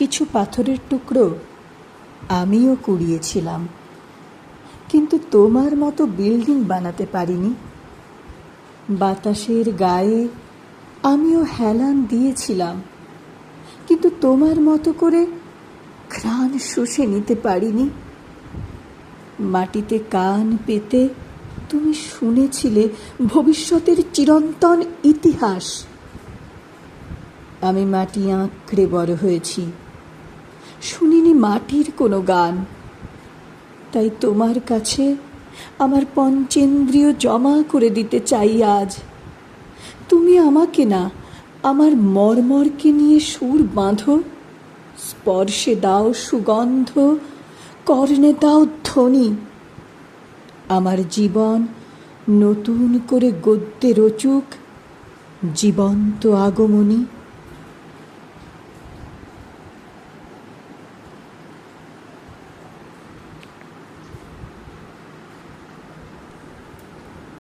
কিছু পাথরের টুকরো আমিও কুড়িয়েছিলাম। কিন্তু তোমার মতো বিল্ডিং বানাতে পারিনি। বাতাসের গায়ে আমিও হেলান দিয়েছিলাম। কিন্তু তোমার মতো করে ঘ্রাণ শুষে নিতে পারিনি। মাটিতে কান পেতে তুমি শুনেছিলে ভবিষ্যতের চিরন্তন ইতিহাস। আমি মাটি আঁকড়ে বড় হয়েছি। শুনিনি মাটির কোনো গান। তাই তোমার কাছে আমার পঞ্চেন্দ্রিয় জমা করে দিতে চাই আজ। তুমি আমাকে না আমার মর্মরকে নিয়ে সুর বাঁধো, স্পর্শে দাও সুগন্ধ, কর্ণে দাও ধ্বনি। আমার জীবন নতুন করে গদ্যে রচুক, জীবন্ত আগমনী।